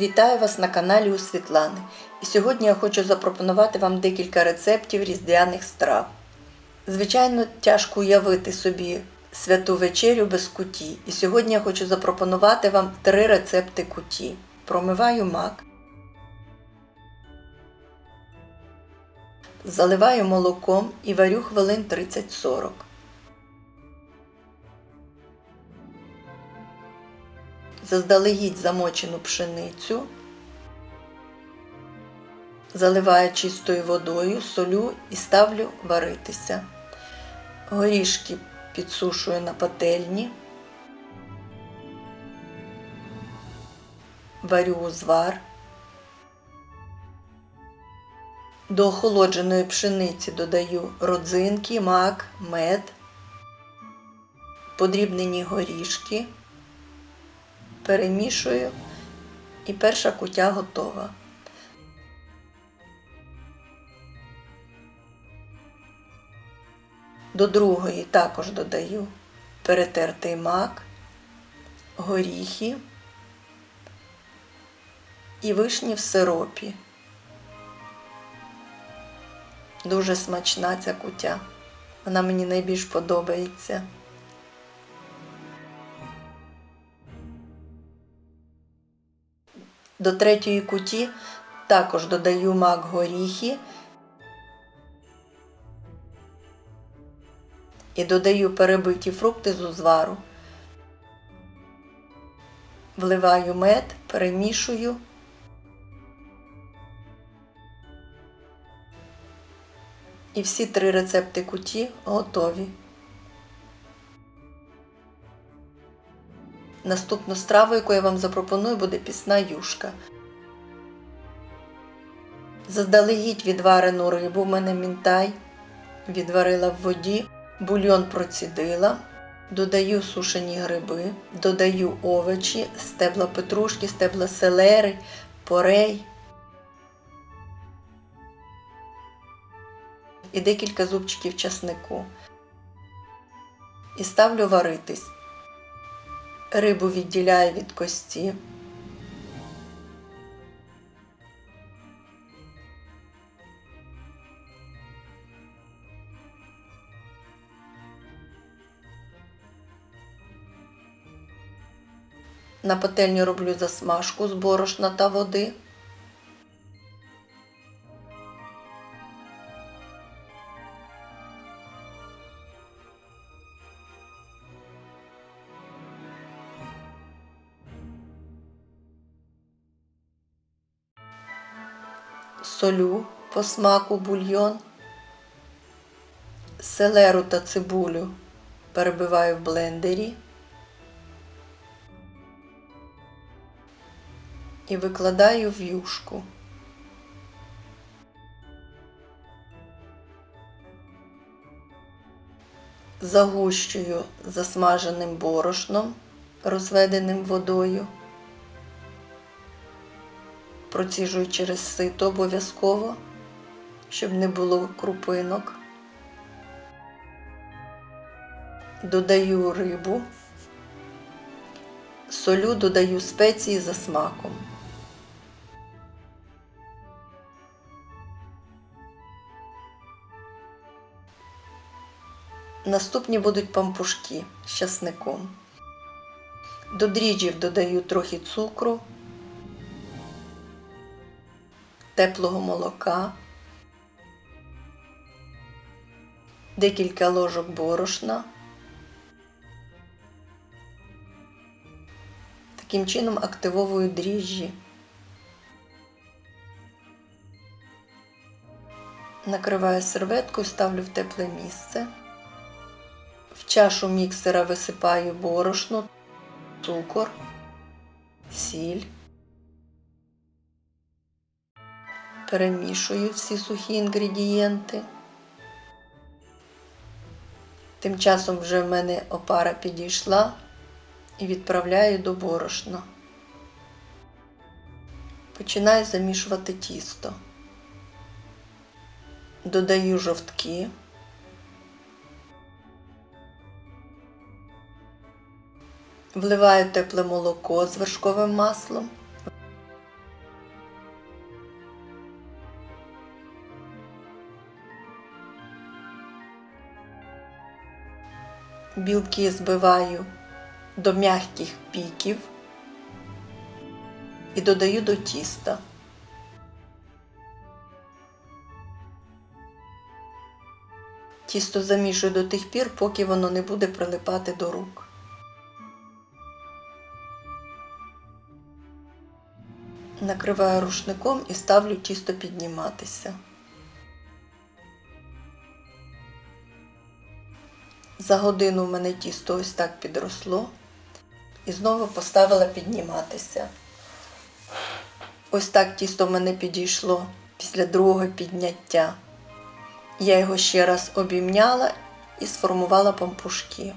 Вітаю вас на каналі у Світлани. І сьогодні я хочу запропонувати вам декілька рецептів різдвяних страв. Звичайно, тяжко уявити собі святу вечерю без куті. І сьогодні я хочу запропонувати вам три рецепти куті. Промиваю мак, заливаю молоком і варю хвилин 30-40. Заздалегідь замочену пшеницю, заливаю чистою водою, солю і ставлю варитися. Горішки підсушую на пательні, варю узвар. До охолодженої пшениці додаю родзинки, мак, мед, подрібнені горішки, перемішую і перша кутя готова. До другої також додаю перетертий мак, горіхи і вишні в сиропі. Дуже смачна ця кутя. Вона мені найбільш подобається. До третьої куті також додаю мак горіхи і додаю перебиті фрукти з узвару. Вливаю мед, перемішую. І всі три рецепти куті готові. Наступну страву, яку я вам запропоную, буде пісна юшка. Заздалегідь відварену рибу в мене мінтай, відварила в воді, бульйон процідила, додаю сушені гриби, додаю овочі, стебла петрушки, стебла селери, порей і декілька зубчиків часнику. І ставлю варитись. Рибу відділяє від кості. На пательню роблю засмажку з борошна та води. Солю по смаку бульйон, селеру та цибулю перебиваю в блендері і викладаю в юшку. Загущую засмаженим борошном, розведеним водою проціжую через сито обов'язково, щоб не було крупинок. Додаю рибу, солю додаю спеції за смаком. Наступні будуть пампушки з часником. До дріжджів додаю трохи цукру теплого молока, декілька ложок борошна. Таким чином активовую дріжджі. Накриваю серветкою, ставлю в тепле місце. В чашу міксера висипаю борошно, цукор, сіль. Перемішую всі сухі інгредієнти. Тим часом вже в мене опара підійшла і відправляю до борошна. Починаю замішувати тісто. Додаю жовтки. Вливаю тепле молоко з вершковим маслом. Білки збиваю до м'яких піків і додаю до тіста. Тісто замішую до тих пір, поки воно не буде прилипати до рук. Накриваю рушником і ставлю тісто підніматися. За годину в мене тісто ось так підросло і знову поставила підніматися. Ось так тісто в мене підійшло після другого підняття. Я його ще раз обімняла і сформувала пампушки.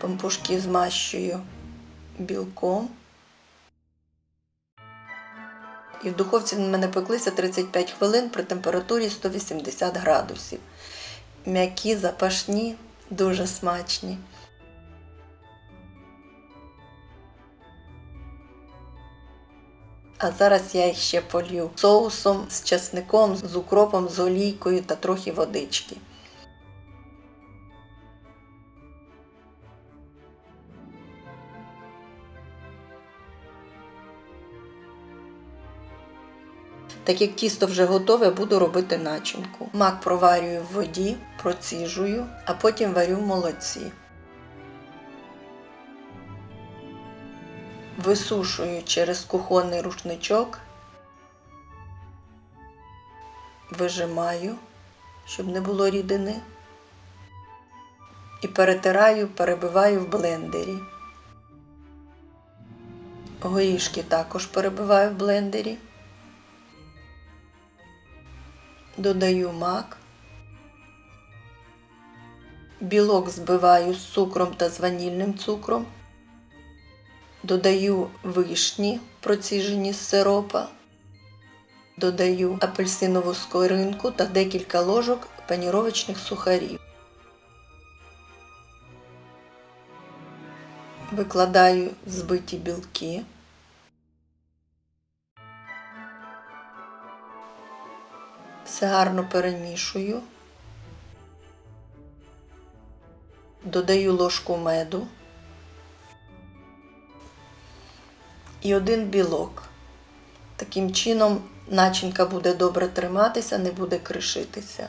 Пампушки змащую білком. І в духовці мене пеклися 35 хвилин при температурі 180 градусів. М'які, запашні, дуже смачні. А зараз я їх ще полью соусом з часником, з укропом, з олійкою та трохи водички. Так як тісто вже готове, буду робити начинку. Мак проварюю в воді, проціжую, а потім варю в молоці. Висушую через кухонний рушничок, вижимаю, щоб не було рідини. І перетираю, перебиваю в блендері. Горішки також перебиваю в блендері. Додаю мак. Білок збиваю з цукром та з ванільним цукром. Додаю вишні, проціжені з сиропа. Додаю апельсинову скоринку та декілька ложок паніровочних сухарів. Викладаю збиті білки. Все гарно перемішую. Додаю ложку меду і один білок. Таким чином начинка буде добре триматися, не буде кришитися.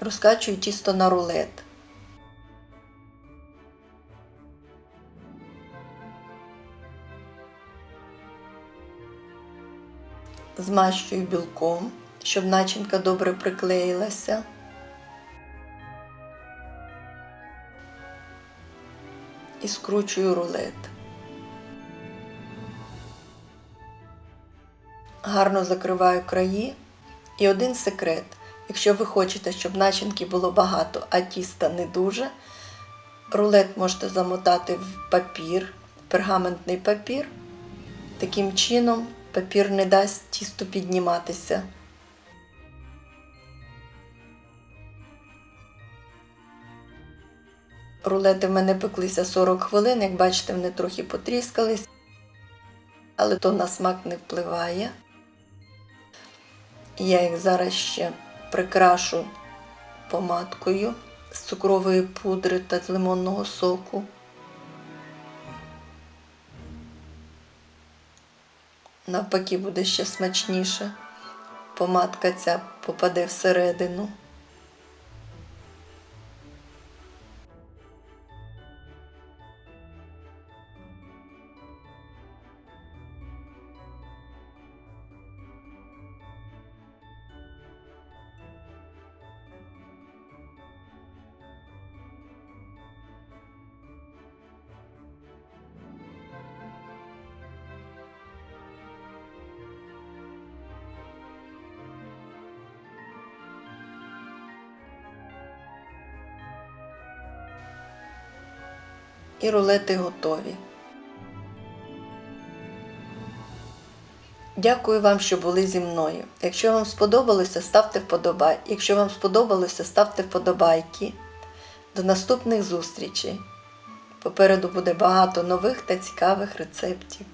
Розкачую тісто на рулет. Змащую білком, щоб начинка добре приклеїлася. І скручую рулет. Гарно закриваю краї. І один секрет. Якщо ви хочете, щоб начинки було багато, а тіста не дуже, рулет можете замотати в папір, пергаментний папір. Таким чином папір не дасть тісту підніматися. Рулети в мене пеклися 40 хвилин, як бачите, вони трохи потріскались, але то на смак не впливає. Я їх зараз ще прикрашу помадкою з цукрової пудри та з лимонного соку. Навпаки, буде ще смачніше. Помадка ця попаде всередину. І рулети готові. Дякую вам, що були зі мною. Якщо вам сподобалося, ставте вподобай. Якщо вам сподобалося, ставте вподобайки. До наступних зустрічей. Попереду буде багато нових та цікавих рецептів.